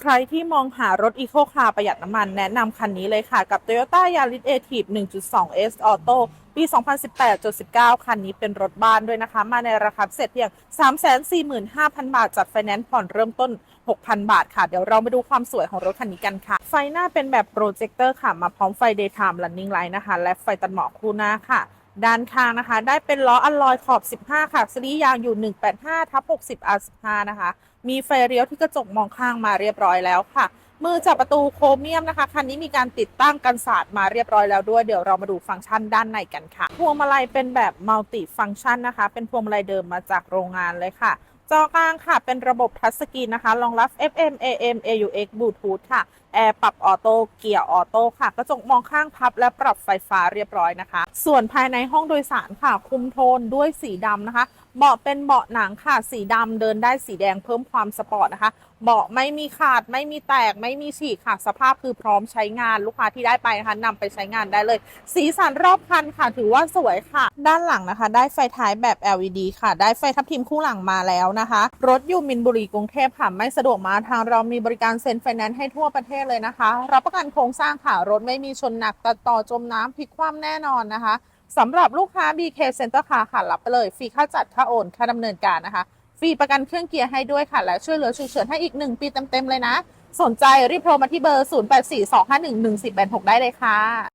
ใครที่มองหารถอีโคคาร์ประหยัดน้ำมันแนะนำคันนี้เลยค่ะ กับ Toyota Yaris a t i v 1.2 S Auto ปี 2018-19 คันนี้เป็นรถบ้านด้วยนะคะ มาในราคาพิเศษเพียง 345,000 บาท จัดไฟแนนซ์ผ่อนเริ่มต้น 6,000 บาทค่ะ เดี๋ยวเรามาดูความสวยของรถคันนี้กันค่ะ ไฟหน้าเป็นแบบโปรเจคเตอร์ค่ะ มาพร้อมไฟ daytime running light นะคะ และไฟตัดหมอกคู่หน้าค่ะ ด้านข้างนะคะ ได้เป็นล้ออัลลอยขอบ 15 ค่ะซีรียางอยู่ 185ทับ60 R15 นะคะ มีไฟเลี้ยวที่กระจกมองข้างมาเรียบร้อยแล้วค่ะ มือจับประตูโครเมียมนะคะ คันนี้มีการติดตั้งกันศาสตร์มาเรียบร้อยแล้วด้วย เดี๋ยวเรามาดูฟังก์ชันด้านในกันค่ะ พวงมาลัยเป็นแบบมัลติฟังก์ชันนะคะ เป็นพวงมาลัยเดิมมาจากโรงงานเลยค่ะ จอกลางค่ะ เป็นระบบทัชสกรีนนะคะรองรับ FM AM AUX Bluetooth ค่ะ แอร์ปรับออโต้ เกียร์ออโต้ค่ะ กระจกมองข้างพับและปรับไฟฟ้าเรียบร้อยนะคะ ส่วนภายในห้องโดยสารค่ะ คุมโทนด้วยสีดำนะคะ เบาะเป็นเบาะหนังค่ะ สีดำเดินได้สีแดงเพิ่มความสปอร์ตนะคะ เบาะไม่มีขาดไม่มีแตกไม่มีฉีกค่ะ สภาพคือพร้อมใช้งานลูกค้าที่ได้ไปนะคะนำไปใช้งานได้เลย สีสันรอบคันค่ะ ถือว่าสวยค่ะ ด้านหลังนะคะ ได้ไฟท้ายแบบ LED ค่ะ ได้ไฟทับทิมคู่หลังมาแล้วนะคะ รถอยู่มินบุรีกรุงเทพค่ะ ไม่สะดวกมาทางเรามีบริการเซ็นไฟแนนซ์ให้ทั่วประเทศเลยนะคะ รับประกันโครงสร้างค่ะ รถไม่มีชนหนักตัดต่อจมน้ำพลิกคว่ำแน่นอนนะคะ สำหรับลูกค้า BK Center Car ค่ะรับไปเลย ฟรีค่าจัดค่าโอนค่าดำเนินการนะคะ ฟรีประกันเครื่องเกียร์ให้ด้วยค่ะ และช่วยเหลือฉุกเฉินให้อีก 1 ปีเต็ม ๆ เลยนะ สนใจรีบโทรมาที่เบอร์ 0842511486 ได้เลยค่ะ